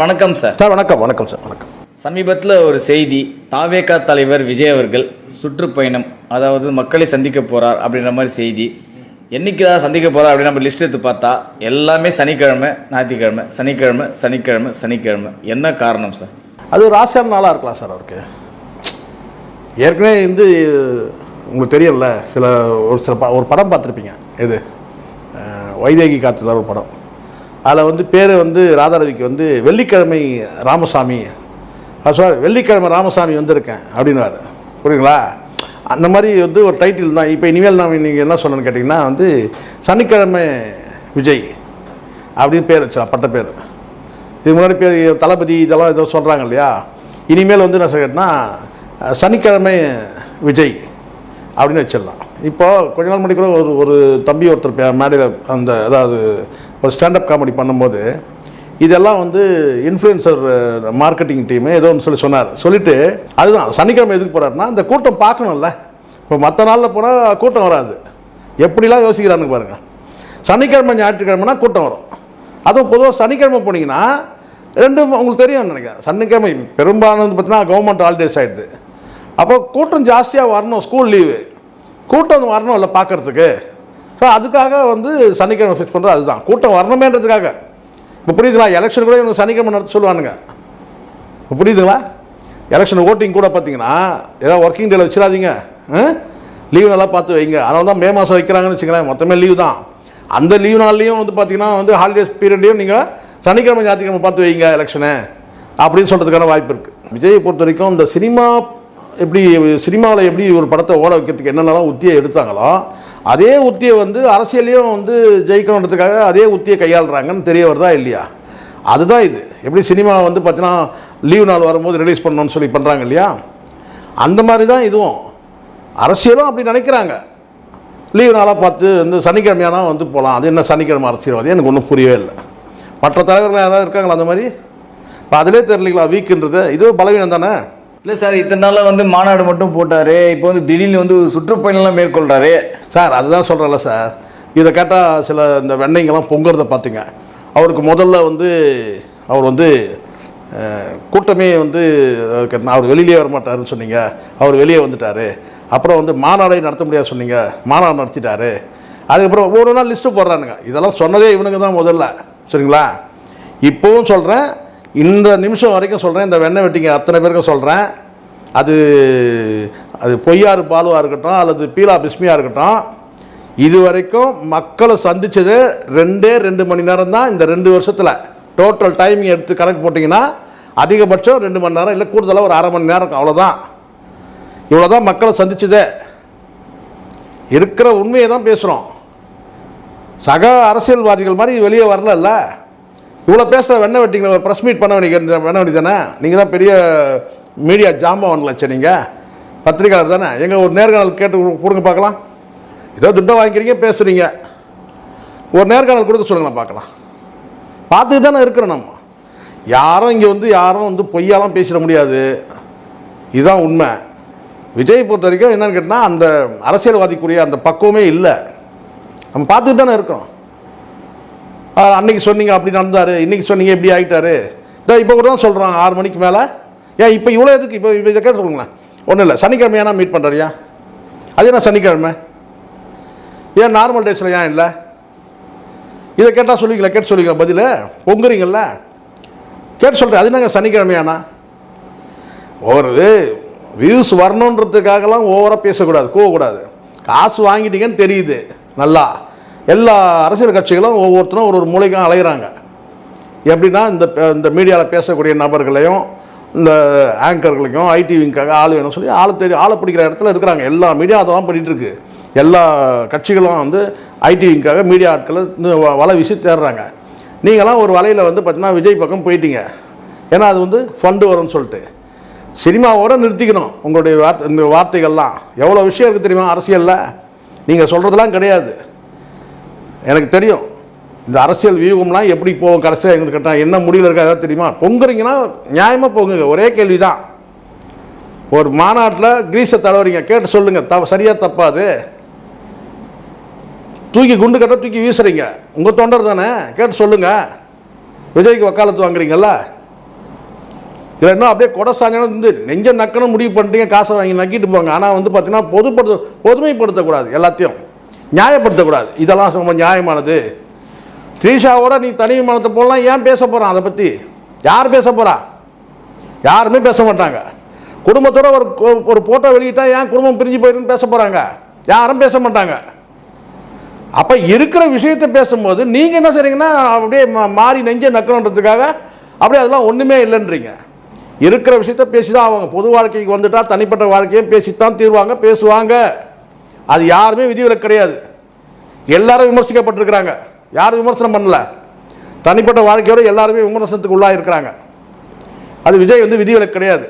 வணக்கம் sir sir வணக்கம் வணக்கம் சார் வணக்கம். சமீபத்தில் ஒரு செய்தி தாவேகா தலைவர் விஜய் அவர்கள் சுற்றுப்பயணம் அதாவது மக்களை சந்திக்க போகிறார் அப்படின்ற மாதிரி செய்தி. என்னைக்கு தான் சந்திக்க போகிறார் அப்படின்னு நம்ம லிஸ்ட் எடுத்து பார்த்தா எல்லாமே சனிக்கிழமை ஞாயிற்றுக்கிழமை சனிக்கிழமை சனிக்கிழமை சனிக்கிழமை. என்ன காரணம் சார் அது ராசியான நாளாக இருக்கலாம் சார் அவருக்கு. ஏற்கனவே வந்து உங்களுக்கு தெரியல சில ஒரு சில ப- ஒரு படம் பார்த்துருப்பீங்க. அஹ், வைதேகி காத்துதான் ஒரு படம். அதில் வந்து பேர் வந்து ராதாரவிக்கு வந்து வெள்ளிக்கிழமை ராமசாமி. சார் வெள்ளிக்கிழமை ராமசாமி வந்திருக்கேன் அப்படின்னாரு புரியுங்களா அந்த மாதிரி வந்து ஒரு டைட்டில் தான். இப்போ இனிமேல் நான் நீங்கள் என்ன சொன்னேன்னு கேட்டிங்கன்னா வந்து சனிக்கிழமை விஜய் அப்படின்னு பேர் வச்சான் பட்ட பேர். இது முன்னாடி பேர் தளபதி இதெல்லாம் ஏதோ சொல்கிறாங்க இல்லையா? இனிமேல் வந்து என்ன சொல்லிட்டேன்னா சனிக்கிழமை விஜய் அப்படின்னு வச்சிடலாம். இப்போது கொஞ்ச நாள் மணிக்கு கூட ஒரு ஒரு தம்பி ஒருத்தர் மேடையில் அந்த அதாவது ஒரு ஸ்டாண்டப் காமெடி பண்ணும்போது இதெல்லாம் வந்து இன்ஃப்ளூயன்சர் மார்க்கெட்டிங் டீமு ஏதோ ஒன்று சொல்லி சொன்னார். சொல்லிட்டு அதுதான் சனிக்கிழமை எதுக்கு போகிறாருன்னா இந்த கூட்டம் பார்க்கணும்ல. இப்போ மற்ற நாளில் போனால் கூட்டம் வராது. எப்படிலாம் யோசிக்கிறானுங்க பாருங்கள் சனிக்கிழமை ஞாயிற்றுக்கிழமைனா கூட்டம் வரும். அதுவும் பொதுவாக சனிக்கிழமை போனீங்கன்னா ரெண்டும் உங்களுக்கு தெரியும் நினைக்கிறேன். சனிக்கிழமை பெரும்பாலானது பார்த்தீங்கன்னா கவர்மெண்ட் ஹாலிடேஸ் ஆகிடுது அப்போ கூட்டம் ஜாஸ்தியாக வரணும் ஸ்கூல் லீவு கூட்டம் வரணும் இல்லை பார்க்கறதுக்கு. ஸோ அதுக்காக வந்து சனிக்கிழமை ஃபிக்ஸ் பண்ணுறது அதுதான். கூட்டம் வரணுமேன்றதுக்காக. இப்போ புரியுதுங்களா? எலெக்ஷன் கூட இவங்க சனிக்கிழமை நடத்த சொல்லுவானுங்க. இப்போ புரியுதுங்களா? எலெக்ஷன் ஓட்டிங் கூட பார்த்தீங்கன்னா ஏதாவது ஒர்க்கிங் டேல வச்சிடாதீங்க. லீவ் நல்லா பார்த்து வைங்க. அதனால தான் மே மாதம் வைக்கிறாங்கன்னு வச்சுக்கலாம் மொத்தமே லீவ் தான். அந்த லீவ் நாள்லேயும் வந்து பார்த்தீங்கன்னா வந்து ஹாலிடேஸ் பீரியட்லேயும் நீங்கள் சனிக்கிழமை ஞாயிற்றுக்கிழமை பார்த்து வைங்க எலெக்ஷனை அப்படின்னு சொல்கிறதுக்கான வாய்ப்பு இருக்குது விஜயை பொறுத்த வரைக்கும் இந்த சினிமா எப்படி சினிமாவில் எப்படி ஒரு படத்தை ஓட வைக்கிறதுக்கு என்னென்னலாம் உத்தியை எடுத்தாங்களோ அதே உத்தியை வந்து அரசியலையும் வந்து ஜெயிக்கணுன்றதுக்காக அதே உத்தியை கையாளுறாங்கன்னு தெரிய வருதா இல்லையா? அதுதான் இது. எப்படி சினிமாவை வந்து பார்த்தீங்கன்னா லீவ் நாள் வரும்போது ரிலீஸ் பண்ணணும்னு சொல்லி பண்ணுறாங்க இல்லையா? அந்த மாதிரி தான் இதுவும். அரசியலும் அப்படி நினைக்கிறாங்க. லீவ் நாளாக பார்த்து வந்து சனிக்கிழமையானா வந்து போகலாம் அது என்ன சனிக்கிழமை அரசியல்வாதி? எனக்கு ஒன்றும் புரியவே இல்லை. மற்ற தலைவர்கள் யாராவது இருக்காங்களா அந்த மாதிரி? இப்போ அதிலே தெரியலீங்களா? வீக்குன்றது இதுவும் பலவீனம் தானே? இல்லை சார் இத்தனை நாளாக வந்து மாநாடு மட்டும் போட்டார். இப்போ வந்து திடீர்னு வந்து சுற்றுப்பயணம்லாம் மேற்கொள்கிறாரு சார் அதுதான் சொல்கிறேன்ல சார். இதை கேட்டால் சில இந்த வெண்ணைங்கெல்லாம் பொங்குறத பார்த்துங்க அவருக்கு முதல்ல வந்து அவர் வந்து கூட்டமே வந்து அவர் வெளியிலே வர மாட்டாருன்னு சொன்னீங்க. அவர் வெளியே வந்துட்டார். அப்புறம் வந்து மாநாடை நடத்த முடியாது சொன்னீங்க. மாநாடு நடத்திட்டாரு. அதுக்கப்புறம் ஒவ்வொரு நாள் லிஸ்ட்டு போடுறானுங்க. இதெல்லாம் சொன்னதே இவனுங்க தான் முதல்ல. சரிங்களா? இப்போவும் சொல்கிறேன் இந்த நிமிஷம் வரைக்கும் சொல்கிறேன் இந்த வெண்ணெய் வெட்டிங்க அத்தனை பேருக்கும் சொல்கிறேன் அது அது பொய்யாறு பாலுவாக இருக்கட்டும் அல்லது பீலா பிஸ்மியாக இருக்கட்டும் இது வரைக்கும் மக்களை சந்தித்தது ரெண்டே ரெண்டு மணி நேரம் தான் இந்த ரெண்டு வருஷத்தில். டோட்டல் டைமிங் எடுத்து கணக்கு போட்டிங்கன்னா அதிகபட்சம் ரெண்டு மணி நேரம் இல்லை கூடுதலாக ஒரு அரை மணி நேரம் அவ்வளோதான் இவ்வளோ தான் மக்களை சந்திச்சதே. இருக்கிற உண்மையை தான் பேசுகிறோம் சக அரசியல்வாதிகள் மாதிரி வெளியே வரல இவ்வளோ பேசுகிற வெண்ண வெட்டிங்களை ப்ரெஸ் மீட் பண்ண வேண்டிய வெண்ண வேண்டி தானே? நீங்கள் தான் பெரிய மீடியா ஜாம்பவன்ல நீங்கள் பத்திரிகையாளர் தானே? எங்கள் ஒரு நேர்காணல் கேட்டு கொடுங்க பார்க்கலாம். ஏதோ துட்டை வாங்கிக்கிறீங்க பேசுகிறீங்க ஒரு நேர்காணல் கொடுக்க சொல்லுங்களேன் பார்க்கலாம். பார்த்துட்டு தானே இருக்கிறோம் நம்ம. யாரும் இங்கே வந்து யாரும் வந்து பொய்யாலாம் பேசிட முடியாது. இதுதான் உண்மை. விஜய் பொறுத்த வரைக்கும் என்னென்னு கேட்டால் அந்த அரசியல்வாதிக்குரிய அந்த பக்குவமே இல்லை. நம்ம பார்த்துட்டு தானே இருக்கிறோம். அன்னைக்கு சொன்னீங்க அப்படி நடந்தார். இன்றைக்கி சொன்னீங்க இப்படி ஆகிட்டாரு இதோ இப்போ கூட தான் சொல்கிறான் ஆறு மணிக்கு மேலே. ஏன் இப்போ இவ்வளோ எதுக்கு? இப்போ இப்போ இதை கேட்டு சொல்லுங்களேன். ஒன்றும் இல்லை. சனிக்கிழமையானா மீட் பண்ணுறியா அது என்ன சனிக்கிழமை? ஏன் நார்மல் டேஸில் ஏன் இல்லை? இதை கேட்டால் சொல்லுவீங்களா? கேட்டு சொல்லுவீங்களா? பதில்? பொங்குறீங்கள கேட்டு சொல்கிறேன் அது என்னங்க சனிக்கிழமையானா? ஒரு வியூஸ் வரணுன்றதுக்காகலாம் ஓவராக பேசக்கூடாது கூவக்கூடாது காசு வாங்கிட்டீங்கன்னு தெரியுது நல்லா. எல்லா அரசியல் கட்சிகளும் ஒவ்வொருத்தரும் ஒரு ஒரு மூலைக்கும் அலைகிறாங்க எப்படின்னா இந்த இந்த மீடியாவில் பேசக்கூடிய நபர்களையும் இந்த ஆங்கர்களையும் ஐடிவிங்காக ஆள் வேணும் சொல்லி ஆள் தேடி ஆளை பிடிக்கிற இடத்துல இருக்கிறாங்க. எல்லா மீடியா அதை தான் பண்ணிகிட்டு இருக்கு. எல்லா கட்சிகளும் வந்து ஐடிவிங்காக மீடியா ஆட்களை இந்த வ- வலை வீசி தேடுறாங்க. நீங்களாம் ஒரு வலையில் வந்து பார்த்தீங்கன்னா விஜய் பக்கம் போயிட்டீங்க. ஏன்னா அது வந்து ஃபண்டு வரும்னு சொல்லிட்டு. சினிமாவோட நிறுத்திக்கணும். உங்களுடைய வார்த்தை இந்த வார்த்தைகள்லாம். எவ்வளோ விஷயம் இருக்குது தெரியுமா? அரசியலில். நீங்கள் சொல்கிறதெல்லாம் கிடையாது. எனக்கு தெரியும். இந்த அரசியல் வியூகம்லாம் எப்படி போகும் கடைசியாக எங்களுக்கு என்ன முடிவில் இருக்கா ஏதாவது தெரியுமா? பொங்குறீங்கன்னா நியாயமாக போங்குங்க. ஒரே கேள்வி தான் ஒரு மாநாட்டில் கிரீஸை தடவுறீங்க. கேட்டு சொல்லுங்கள் த சரியாக தப்பாது தூக்கி குண்டு கட்ட தூக்கி வீசுறீங்க. உங்கள் தொண்டர் தானே? கேட்டு சொல்லுங்கள் விஜய்க்கு வக்காலத்து வாங்குறீங்கல்ல? இதில் இன்னும் அப்படியே கொடை சாஞ்சனம் வந்து நெஞ்ச நக்கணும் முடிவு பண்ணிட்டீங்க. காசை வாங்கி நக்கிட்டு போங்க. ஆனால் வந்து பார்த்தீங்கன்னா பொதுப்படுத்த பொதுமைப்படுத்தக்கூடாது எல்லாத்தையும். நியாயப்படுத்தக்கூடாது. இதெல்லாம் ரொம்ப நியாயமானது. த்ரீஷாவோட நீ தனி விமானத்தை போடலாம் ஏன் பேச போகிறான் அதை பற்றி யார் பேச போகிறா யாருமே பேச மாட்டாங்க. குடும்பத்தோட ஒரு ஒரு ஃபோட்டோ வெளியிட்டா ஏன் குடும்பம் பிரிஞ்சு போயிருன்னு பேச போகிறாங்க யாரும் பேச மாட்டாங்க. அப்போ இருக்கிற விஷயத்தை பேசும்போது நீங்கள் என்ன செய்றீங்கன்னா அப்படியே மா- மாறி நெஞ்ச நக்கணுன்றதுக்காக அப்படியே அதெல்லாம் ஒன்றுமே இல்லைன்றீங்க. இருக்கிற விஷயத்த பேசி தான் அவங்க பொது வாழ்க்கைக்கு வந்துட்டால் தனிப்பட்ட வாழ்க்கையும் பேசித்தான் தீர்வாங்க பேசுவாங்க. அது யாருமே விதிவிலக்கு கிடையாது. எல்லாரும் விமர்சிக்கப்பட்டிருக்கிறாங்க. யாரும் விமர்சனம் பண்ணல. தனிப்பட்ட வாழ்க்கையோடு எல்லாருமே விமர்சனத்துக்கு உள்ளாக இருக்கிறாங்க. அது விஜய் வந்து விதிவிலக்கு கிடையாது.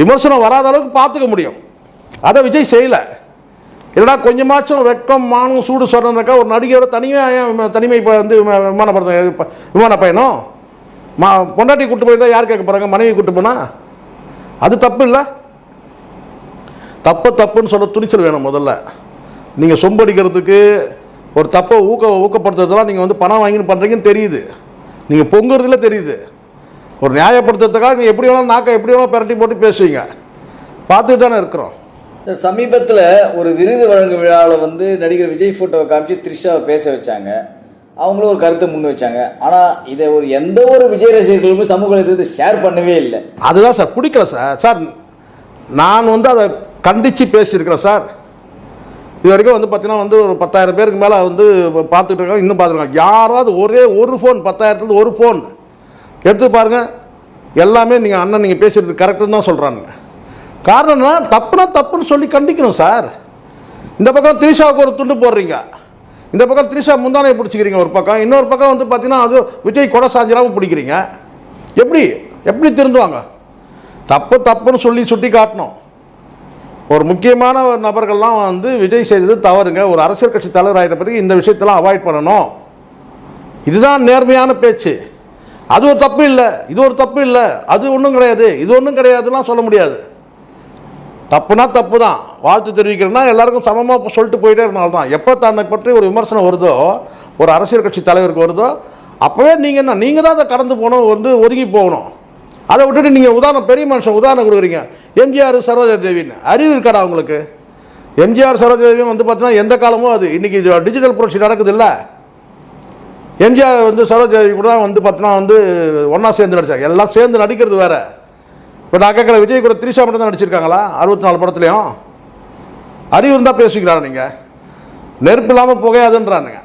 விமர்சனம் வராத அளவுக்கு பார்த்துக்க முடியும். அதை விஜய் செய்யலை. இல்லைனா கொஞ்சமாச்சும் வெக்கம் மானம் சூடு சொல்கிறதுக்கா ஒரு நடிகையோட தனியாக தனிமை இப்போ வந்து விமானப்படுத்த விமான விமான பயணம்? மா பொண்டாட்டி கூட்டு போயிருந்தா யார் கேட்க போகிறாங்க மனைவி கூட்டு போனால் அது தப்பு இல்லை. தப்பு தப்புன்னு சொல்ல துணிச்சல் வேணும் முதல்ல. நீங்கள் சொம்படிக்கிறதுக்கு ஒரு தப்பை ஊக்க ஊக்கப்படுத்துறதெல்லாம் நீங்கள் வந்து பணம் வாங்கின்னு பண்ணுறீங்கன்னு தெரியுது. நீங்கள் பொங்குறதுல தெரியுது. ஒரு நியாயப்படுத்துறதுக்காக நீங்கள் எப்படி வேணாலும் நாக்கை எப்படி வேணாலும் பிரட்டி போட்டு பேசுவீங்க. பார்த்துட்டு தானே இருக்கிறோம். சமீபத்தில் ஒரு விருது வழங்கும் விழாவில் வந்து நடிகர் விஜய் ஃபோட்டோவை காமிச்சு த்ரிஷாவை பேச வச்சாங்க. அவங்களும் ஒரு கருத்தை முன் வச்சாங்க. ஆனால் இதை ஒரு எந்த ஒரு விஜய் ரசிகர்களுமே சமூக ஷேர் பண்ணவே இல்லை. அதுதான் சார் பிடிக்கல சார். சார் நான் வந்து அதை கண்டித்து பேசியிருக்கிறோம் சார். இது வரைக்கும் வந்து பார்த்தீங்கன்னா வந்து ஒரு பத்தாயிரம் பேருக்கு மேலே வந்து பார்த்துட்டு இருக்காங்க இன்னும் பார்த்துருக்காங்க யாராவது ஒரே ஒரு ஃபோன் பத்தாயிரத்துலேருந்து ஒரு ஃபோன் எடுத்து பாருங்கள் எல்லாமே நீங்கள் அண்ணன் நீங்கள் பேசுகிறது கரெக்டுன்னு தான் சொல்கிறானுங்க காரணம்னா தப்புனா தப்புன்னு சொல்லி கண்டிக்கணும் சார். இந்த பக்கம் த்ரிஷாவுக்கு ஒரு துண்டு போடுறீங்க. இந்த பக்கம் த்ரிஷா முந்தானையை பிடிச்சிக்கிறீங்க ஒரு பக்கம். இன்னொரு பக்கம் வந்து பார்த்தீங்கன்னா அது விஜய் கொடை சாஞ்சிராமல் பிடிக்கிறீங்க. எப்படி? எப்படி திருந்துவாங்க? தப்பு தப்புன்னு சொல்லி சுட்டி காட்டணும் ஒரு முக்கியமான ஒரு நபர்கள்லாம் வந்து விஜய் செய்தது தவறுங்க. ஒரு அரசியல் கட்சி தலைவர் ஆகிட்ட பிறகு இந்த விஷயத்தெல்லாம் அவாய்ட் பண்ணணும். இதுதான் நேர்மையான பேச்சு. அது ஒரு தப்பு இல்லை. இது ஒரு தப்பு இல்லை. அது ஒன்றும் கிடையாது. இது ஒன்றும் கிடையாதுலாம் சொல்ல முடியாது. தப்புனா தப்பு தான் வாழ்த்து தெரிவிக்கிறேன்னா எல்லாருக்கும் சமமாக சொல்லிட்டு போயிட்டே இருக்கனால தான் எப்போ தன்னை பற்றி ஒரு விமர்சனம் வருதோ ஒரு அரசியல் கட்சி தலைவருக்கு வருதோ அப்போவே நீங்கள் என்ன நீங்கள் தான் அதை கடந்து போகணும் வந்து ஒதுங்கி போகணும். அதை விட்டுட்டு நீங்கள் உதாரணம் பெரிய மனுஷன் உதாரணம் கொடுக்குறீங்க. எம்ஜிஆர் சரோஜா தேவின்னு அறிவு இருக்காடா உங்களுக்கு? எம்ஜிஆர் சரோஜா தேவியும் வந்து பார்த்தீங்கன்னா எந்த காலமும் அது. இன்றைக்கி டிஜிட்டல் புரட்சி நடக்குது இல்லை எம்ஜிஆர் வந்து சரோஜா தேவி கூட வந்து பார்த்தீங்கன்னா வந்து ஒன்றா சேர்ந்து நடித்தாங்க எல்லாம் சேர்ந்து நடிக்கிறது வேறு. இப்போ நான் கேட்குற விஜய் கூட திரிஷா மட்டும் தான் நடிச்சிருக்காங்களா? அறுபத்தி நாலு படத்துலையும். அறிவு இருந்தால் பேசிக்கிறாங்க நீங்கள் நெருப்பு இல்லாமல் புகையாதுன்றானுங்க.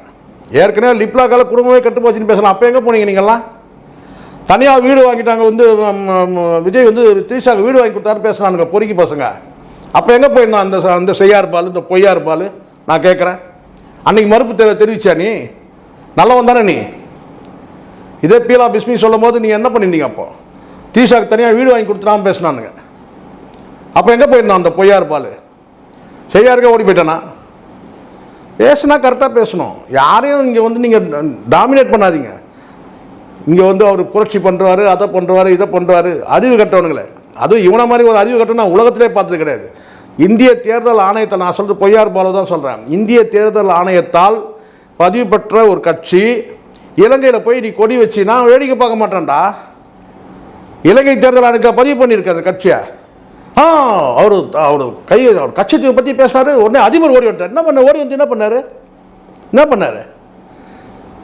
ஏற்கனவே லிப்லாக்கால குடும்பமே கெட்டு போச்சுன்னு பேசலாம். அப்போ எங்கே போனீங்க நீங்கள்லாம் தனியாக வீடு வாங்கிட்டாங்க வந்து விஜய் வந்து திரிஷாக்கு வீடு வாங்கி கொடுத்தாரு பேசுனானுங்க பொறுக்கி பசங்க. அப்போ எங்கே போயிருந்தான் அந்த அந்த செய்யார் பால் இந்த பொய்யார் பால்? நான் கேட்குறேன் அன்னைக்கு மறுப்பு தெ தெரிவிச்சா நீ? நல்லவன் தானே நீ? இதே பீலா பிஸ்மி சொல்லும் போது நீ என்ன பண்ணியிருந்தீங்க அப்போ? தீஷாக்கு தனியாக வீடு வாங்கி கொடுத்துடாம பேசினானுங்க. அப்போ எங்கே போயிருந்தான் அந்த பொய்யார் பால்? செய்யாருக்கே ஓடி போயிட்டானா? பேசுனா கரெக்டாக பேசணும். யாரையும் இங்கே வந்து நீங்கள் டாமினேட் பண்ணாதீங்க. இங்கே வந்து அவர் புரட்சி பண்ணுறாரு அதை பண்ணுறாரு இதை பண்ணுறாரு அறிவு கட்டவனுங்களே. அதுவும் இவனை மாதிரி ஒரு அறிவு கட்டணும் நான் உலகத்திலே பார்த்தது கிடையாது. இந்திய தேர்தல் ஆணையத்தை நான் சொல்கிறது பொய்யார் பாலு தான் சொல்கிறேன் இந்திய தேர்தல் ஆணையத்தால் பதிவு பெற்ற ஒரு கட்சி இலங்கையில் போய் நீ கொடி வச்சு நான் வேடிக்கை பார்க்க மாட்டேன்டா. இலங்கை தேர்தல் ஆணையத்தை பதிவு பண்ணியிருக்க அந்த கட்சியை. ஆ அவர் அவர் கை அவர் கட்சி பற்றி பேசினார். உடனே அதிபர் ஓடி வந்தார். என்ன பண்ண ஓடி வந்து என்ன பண்ணார்? என்ன பண்ணாரு?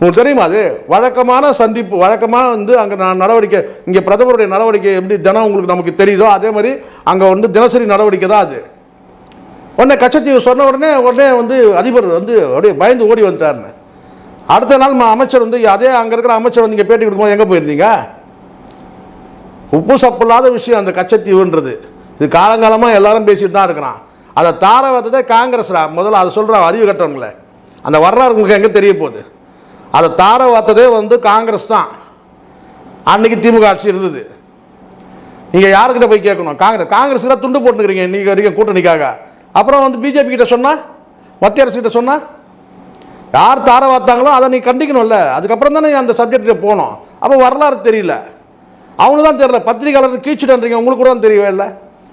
உங்களுக்கு தெரியுமா அது? வழக்கமான சந்திப்பு வழக்கமாக வந்து அங்கே நான் நடவடிக்கை இங்கே பிரதமருடைய நடவடிக்கை எப்படி தினம் உங்களுக்கு நமக்கு தெரியுதோ அதே மாதிரி அங்கே வந்து தினசரி நடவடிக்கை தான் அது. உடனே கச்சத்தீவு சொன்ன உடனே உடனே வந்து அதிபர் வந்து அப்படியே பயந்து ஓடி வந்துட்டாருன்னு. அடுத்த நாள் அமைச்சர் வந்து அதே அங்கே இருக்கிற அமைச்சர் வந்து இங்கே பேட்டி கொடுக்கும்போது எங்கே போயிருந்தீங்க? உப்பு சப்பில்லாத விஷயம் அந்த கச்சத்தீவுன்றது. இது காலங்காலமாக எல்லாரும் பேசிட்டு தான் இருக்கிறான். அதை தார வந்ததே காங்கிரஸ்ரா. முதல்ல அதை சொல்கிறான் அறிவு கட்டவங்கள. அந்த வரலாறு உங்களுக்கு எங்கே தெரிய போகுது? அதை தார வார்த்ததே வந்து காங்கிரஸ் தான். அன்னைக்கு திமுக ஆட்சி இருந்தது. நீங்கள் யாருக்கிட்ட போய் கேட்கணும்? காங்கிரஸ் காங்கிரஸ் துண்டு போட்டுக்கிறீங்க நீங்கள் வரைக்கும் கூட்டணிக்காக. அப்புறம் வந்து பிஜேபி கிட்ட சொன்னால் மத்திய அரசு கிட்ட சொன்னால் யார் தார வார்த்தாங்களோ அதை நீ கண்டிக்கணும்ல. அதுக்கப்புறம் தானே அந்த சப்ஜெக்டில் போகணும். அப்போ வரலாறு தெரியல. அவனு தான் தெரியல. பத்திரிகையாளர் கீழ்ச்சிட்டன்றீங்க உங்களுக்கு கூட தான் தெரியவே இல்லை.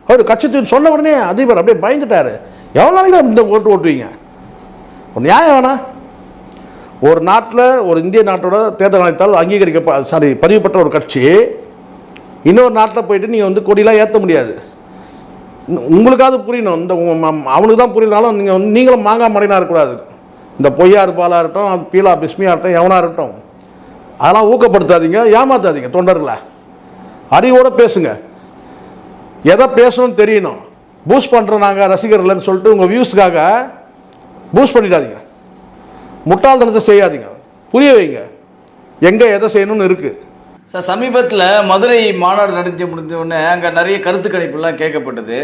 அவர் கட்சி சொன்ன உடனே அதிபர் அப்படியே பயந்துட்டார். எவ்வளோ நாளைக்கு இந்த ஓட்டு ஓட்டுவீங்க? ஒரு நியாயம் வேணாம் ஒரு நாட்டில் ஒரு இந்திய நாட்டோட தேர்தல் ஆணையத்தால் அங்கீகரிக்க சாரி பதிவு பெற்ற ஒரு கட்சி இன்னொரு நாட்டில் போயிட்டு நீங்கள் வந்து கொடியெலாம் ஏற்ற முடியாது. உங்களுக்காவது புரியணும். இந்த அவனுக்கு தான் புரியலனாலும் நீங்கள் வந்து நீங்களும் மாங்காய் மடையினா இருக்கக்கூடாது. இந்த பொய்யார் பாலாக இருக்கட்டும் பீலா பிஸ்மியாக இருக்கட்டும் எவனாக இருக்கட்டும். அதெல்லாம் ஊக்கப்படுத்தாதீங்க ஏமாத்தாதீங்க தொண்டர்களை. அறிவோடு பேசுங்க. எதை பேசணும்னு தெரியணும். பூஸ்ட் பண்ணுறோம் நாங்கள் ரசிகர்கள்னு சொல்லிட்டு உங்கள் வியூஸ்க்காக பூஸ்ட் பண்ணிடாதீங்க. முட்டாள்தனத்தை செய்யாதீங்க. புரிய வைங்க. எங்கே எதை செய்யணும்னு இருக்குது சார் சமீபத்தில் மதுரை மாநாடு நடத்தி முடிஞ்ச உடனே அங்கே நிறைய கருத்து கணிப்புலாம் கேட்கப்பட்டது.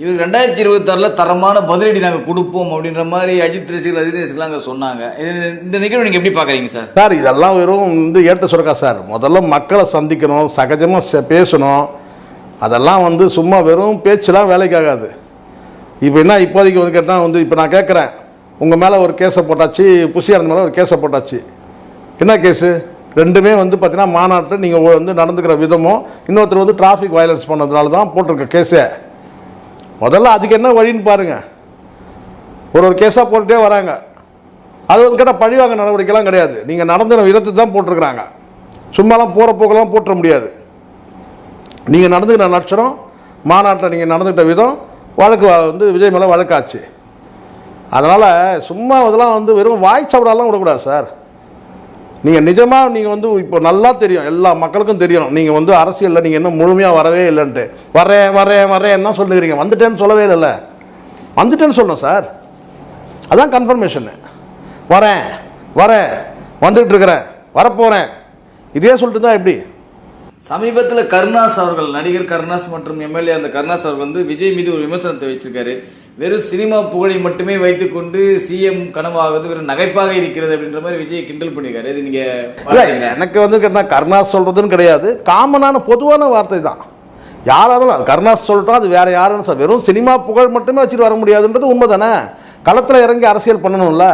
இவருக்கு ரெண்டாயிரத்தி இருபத்தாறில் தரமான பதிலடி நாங்கள் கொடுப்போம் அப்படின்ற மாதிரி அஜித் ரசிகர்கள் அஜித் ரசிகர்கள் அங்கே சொன்னாங்க. இது இந்த நிகழ்வு நீங்கள் எப்படி பார்க்குறீங்க சார்? சார் இதெல்லாம் வெறும் வந்து ஏற்ற சுரக்கா சார். முதல்ல மக்களை சந்திக்கணும் சகஜமாக பேசணும். அதெல்லாம் வந்து சும்மா வெறும் பேச்செலாம் வேலைக்கு ஆகாது இப்போ என்ன இப்போதைக்கு வந்து கேட்டால் வந்து இப்போ நான் கேட்குறேன். உங்கள் மேலே ஒரு கேஸை போட்டாச்சு புஷியாரன் மேலே ஒரு கேஸை போட்டாச்சு. என்ன கேஸு? ரெண்டுமே வந்து பார்த்தீங்கன்னா மாநாட்டில் நீங்கள் வந்து நடந்துக்கிற விதமும் இன்னொருத்தர் வந்து டிராஃபிக் வயலன்ஸ் பண்ணதுனால தான் போட்டிருக்க கேஸே. முதல்ல அதுக்கு என்ன வழின்னு பாருங்கள் ஒரு ஒரு கேஸாக போட்டுகிட்டே வராங்க. அது வந்து கேட்டால் பழிவாங்க நடவடிக்கைலாம் கிடையாது. நீங்கள் நடந்துன விதத்தை தான் போட்டிருக்கிறாங்க. சும்மாலாம் போகிற போக்கெல்லாம் போட்டுற முடியாது. நீங்கள் நடந்துக்கிற லட்சணம் மாநாட்டில் நீங்கள் நடந்துக்கிட்ட விதம் வழக்கு வந்து விஜய் மேலே வழக்காச்சு. அதனால் சும்மா இதெல்லாம் வந்து வெறும் வாய் சவடாலாம் விடக்கூடாது சார். நீங்கள் நிஜமாக நீங்கள் வந்து இப்போ நல்லா தெரியும் எல்லா மக்களுக்கும் தெரியும். நீங்கள் வந்து அரசியலில் நீங்கள் இன்னும் முழுமையாக வரவே இல்லைன்ட்டு. வரேன் வரேன் வரேன் தான் சொல்லுகிறீங்க வந்துட்டேன்னு சொல்லவே இல்லைல்ல. வந்துட்டேன்னு சொல்லணும் சார். அதான் கன்ஃபர்மேஷனு வரேன் வரேன் வந்துகிட்டு இருக்கிறேன் வரப்போகிறேன் இதே சொல்லிட்டு தான் எப்படி? சமீபத்தில் கருணாஸ் அவர்கள் நடிகர் கருணாஸ் மற்றும் எம்எல்ஏ அந்த கருணாஸ் அவர்கள் வந்து விஜய் மீது ஒரு விமர்சனத்தை வச்சிருக்காரு வெறும் சினிமா புகழை மட்டுமே வைத்துக்கொண்டு சிஎம் கனவாகுது வெறும் நகைப்பாக இருக்கிறது அப்படின்ற மாதிரி விஜய் கிண்டல் பண்ணியிருக்காரு. இது நீங்க இல்லை பார்த்தீங்களா? எனக்கு வந்து கேட்டால் கருணாஸ் சொல்கிறதுன்னு கிடையாது. காமனான பொதுவான வார்த்தை தான். யாராலும் கருணாஸ் சொல்லிட்டோம் அது வேற யாருன்னு சொல் வெறும் சினிமா புகழ் மட்டுமே வச்சுட்டு வர முடியாதுன்றது உண்மை தானே களத்தில் இறங்கி அரசியல் பண்ணணும்ல.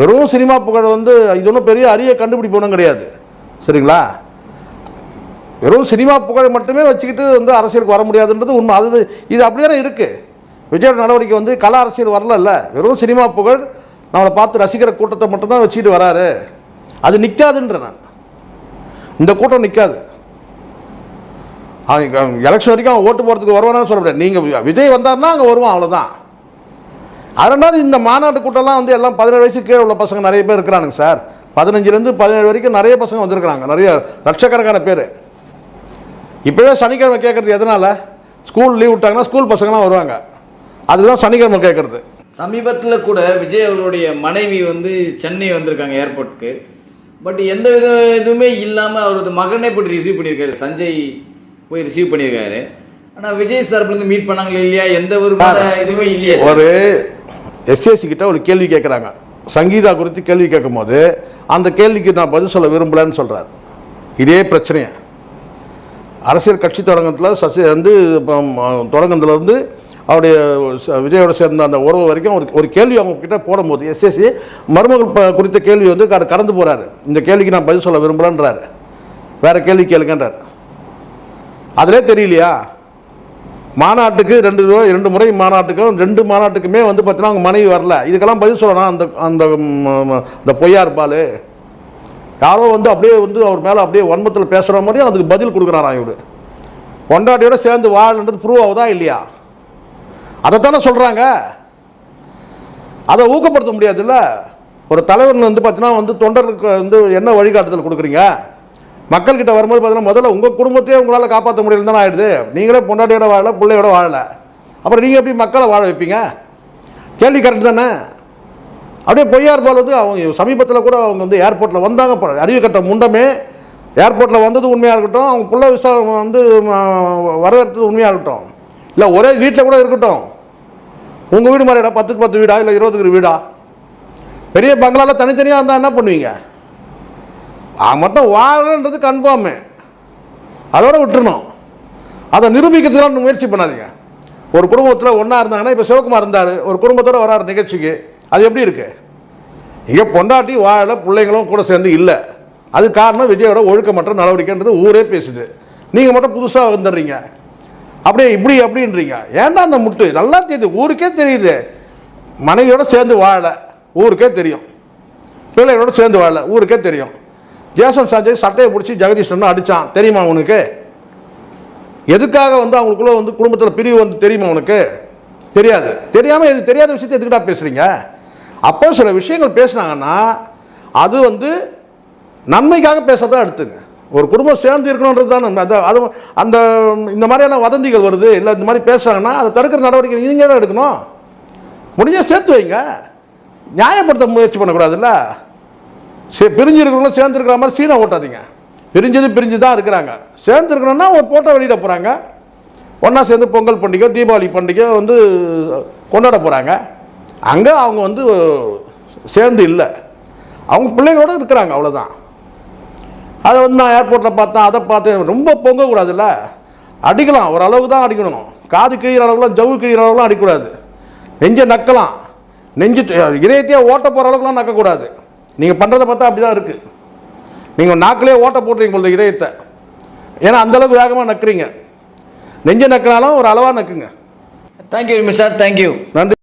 வெறும் சினிமா புகழ் வந்து இது ஒன்றும் பெரிய அரிய கண்டுபிடிப்பு ஒன்றும் கிடையாது. சரிங்களா? வெறும் சினிமா புகழை மட்டுமே வச்சுக்கிட்டு வந்து அரசியலுக்கு வர முடியாதுன்றது உண்மை. அது இது அப்படியே இருக்குது விஜயோட நடவடிக்கை வந்து கலா அரசியல் வரலல்ல. வெறும் சினிமா புகழ் நம்மளை பார்த்து ரசிக்கிற கூட்டத்தை மட்டும்தான் வச்சுட்டு வராரு. அது நிற்காதுன்ற நான். இந்த கூட்டம் நிற்காது அவன் எலெக்ஷன் வரைக்கும் அவன் ஓட்டு போகிறதுக்கு வருவானு சொல்ல முடியாது. நீங்கள் விஜய் வந்தாருன்னா அங்கே வருவான் அவ்வளோதான் அதனால் இந்த மாநாட்டு கூட்டம்லாம் வந்து எல்லாம் பதினேழு வயசு கீழே உள்ள பசங்க நிறைய பேர் இருக்கிறானுங்க சார். பதினஞ்சுலேருந்து பதினேழு வரைக்கும் நிறைய பசங்க வந்திருக்கிறாங்க. நிறைய லட்சக்கணக்கான பேர். இப்போவே சனிக்கிழமை கேட்குறது எதனால்? ஸ்கூல் லீவ் விட்டாங்கன்னா ஸ்கூல் பசங்களாம் வருவாங்க. அதுதான் சனிக்கிழமை கேட்குறது சமீபத்தில் கூட விஜய் அவர்களுடைய மனைவி வந்து சென்னை வந்திருக்காங்க ஏர்போர்ட்டுக்கு பட் எந்த வித இதுவுமே இல்லாமல் அவரது மகனே போய் ரிசீவ் பண்ணியிருக்காரு. சஞ்சய் போய் ரிசீவ் பண்ணியிருக்காரு. ஆனால் விஜய் தரப்புலேருந்து மீட் பண்ணாங்களா இல்லையா? எந்த ஒரு இதுவுமே இல்லையா ஒரு எஸ்எஸ்சி கிட்ட ஒரு கேள்வி கேட்குறாங்க சங்கீதா குறித்து கேள்வி கேட்கும்போது அந்த கேள்விக்கு நான் பதில் சொல்ல விரும்பலன்னு சொல்கிறார் இதே பிரச்சனையை. அரசியல் கட்சி தொடங்கத்தில் சசி வந்து தொடங்குனதுலேருந்து அவருடைய விஜயோட சேர்ந்த அந்த உறவு வரைக்கும் ஒரு ஒரு கேள்வி அவங்க கிட்ட போடும்போது எஸ்எஸ்சி மருமகள் குறித்த கேள்வி வந்து அதை கடந்து போகிறாரு இந்த கேள்விக்கு நான் பதில் சொல்ல விரும்பலன்றாரு. வேற கேள்வி கேளுங்கன்றார். அதிலே தெரியலையா? மாநாட்டுக்கு ரெண்டு ரூபா- ரெண்டு முறை மாநாட்டுக்கும் ரெண்டு மாநாட்டுக்குமே வந்து பார்த்தீங்கன்னா அவங்க மனைவி வரல. இதுக்கெல்லாம் பதில் சொல்லணும் அந்த அந்த இந்த பொய்யா பால். யாரோ வந்து அப்படியே வந்து அவர் மேலே அப்படியே வன்மத்தில் பேசுகிற மாதிரி அதுக்கு பதில் கொடுக்குறாராம் இவர். பொண்டாட்டியோட சேர்ந்து வாழ்ன்றது ப்ரூவ் ஆகுதா இல்லையா? அதைத்தானே சொல்கிறாங்க அதை ஊக்கப்படுத்த முடியாதுல்ல. ஒரு தலைவர் வந்து பார்த்தீங்கன்னா வந்து தொண்டருக்கு வந்து என்ன வழிகாட்டுதல் கொடுக்குறீங்க? மக்கள்கிட்ட வரும்போது பார்த்தீங்கன்னா முதல்ல உங்கள் குடும்பத்தையே உங்களால் காப்பாற்ற முடியல தானே ஆகிடுது நீங்களே பொண்டாட்டியோட வாழலை பிள்ளையோட வாழலை. அப்புறம் நீங்கள் எப்படி மக்களை வாழ வைப்பீங்க? கேள்வி கரெக்ட் தானே. அப்படியே பொய்யார் பால் வந்து அவங்க சமீபத்தில் கூட அவங்க வந்து ஏர்போர்ட்டில் வந்தாங்க. அறிவு கட்ட முண்டமே. ஏர்போர்ட்டில் வந்தது உண்மையாக இருக்கட்டும் அவங்க பிள்ளை விசாரம் வந்து வரவேற்றது உண்மையாக இருக்கட்டும். இல்லை ஒரே வீட்டில் கூட இருக்கட்டும். உங்கள் வீடு மாதிரிடா பத்துக்கு பத்து வீடா இல்லை இருபதுக்கு வீடா? பெரிய பங்களாவில் தனித்தனியாக இருந்தால் என்ன பண்ணுவீங்க? அவன் மட்டும் வாழன்றது கன்ஃபார்மு அதோட விட்டுருணும் அதை நிரூபிக்கிறதுக்கு முயற்சி பண்ணாதீங்க. ஒரு குடும்பத்தில் ஒன்றா இருந்தாங்கன்னா இப்போ சிவகுமார் இருந்தார் ஒரு குடும்பத்தோடு வராரு நிகழ்ச்சிக்கு அது எப்படி இருக்கு? இங்கே பொண்டாட்டி வாழ பிள்ளைங்களும் கூட சேர்ந்து இல்லை. அது காரணம் விஜயோட ஒழுக்கமற்ற நடவடிக்கைன்றது ஊரே பேசுது. நீங்கள் மட்டும் புதுசாக வந்துடுறீங்க. அப்படியே இப்படி அப்படின்றீங்க. ஏன்டா அந்த முட்டு? நல்லா தெரியுது. ஊருக்கே தெரியுது. மனைவியோட சேர்ந்து வாழலை. ஊருக்கே தெரியும். பிள்ளைகளோட சேர்ந்து வாழ ஊருக்கே தெரியும். ஜேசன் சஞ்சய் சட்டையை பிடிச்சி ஜெகதீஷன் அடித்தான் தெரியுமா உனக்கு? எதுக்காக வந்து அவங்களுக்குள்ள வந்து குடும்பத்தில் பிரிவு வந்து தெரியுமா உனக்கு? தெரியாது. தெரியாமல் இது தெரியாத விஷயத்தை எதுக்கிட்டா பேசுகிறீங்க அப்போ சில விஷயங்கள் பேசுனாங்கன்னா அது வந்து நன்மைக்காக பேசுறதா எடுத்துங்க. ஒரு குடும்பம் சேர்ந்து இருக்கணுன்றது தான். அந்த அது அந்த இந்த மாதிரியான வதந்திகள் வருது இல்லை இந்த மாதிரி பேசுகிறாங்கன்னா அதை தடுக்கிற நடவடிக்கை நீங்கள் தான் எடுக்கணும். முடிஞ்சால் சேர்த்து வைங்க. நியாயப்படுத்த முயற்சி பண்ணக்கூடாதுல்ல. சே பிரிஞ்சு இருக்கிறவங்களும் சேர்ந்து இருக்கிற மாதிரி சீனை ஓட்டாதீங்க. பிரிஞ்சது பிரிஞ்சு தான் இருக்கிறாங்க. சேர்ந்து இருக்கணும்னா ஒரு போட்டோ வெளியிட போகிறாங்க ஒன்றா சேர்ந்து பொங்கல் பண்டிகை தீபாவளி பண்டிகை வந்து கொண்டாட போகிறாங்க அங்கே அவங்க வந்து சேர்ந்து இல்லை. அவங்க பிள்ளைகளோட இருக்கிறாங்க அவ்வளோதான் அதை வந்து நான் ஏர்போர்ட்டில் பார்த்தேன் அதை பார்த்தேன் ரொம்ப பொங்கக்கூடாதுல்ல? அடிக்கலாம் அளவுக்கு தான் அடிக்கணும். காது கிழிகிற அளவுக்குலாம் ஜவ்வு கிழிகிற அளவுக்குலாம் அடிக்கக்கூடாது. நெஞ்சை நக்கலாம். நெஞ்சு இதயத்தையே ஓட்ட போகிற அளவுக்குலாம் நக்கக்கூடாது. நீங்கள் பண்ணுறதை பார்த்தா அப்படி தான் இருக்குது நீங்கள் நாக்கிலே ஓட்ட போட்டுறீங்க போல இதயத்தை. ஏன்னா அந்தளவுக்கு வேகமாக நக்குறீங்க. நெஞ்சை நக்கினாலும் ஒரு அளவாக நக்குங்க. தேங்க்யூ சார் தேங்க்யூ நன்றி.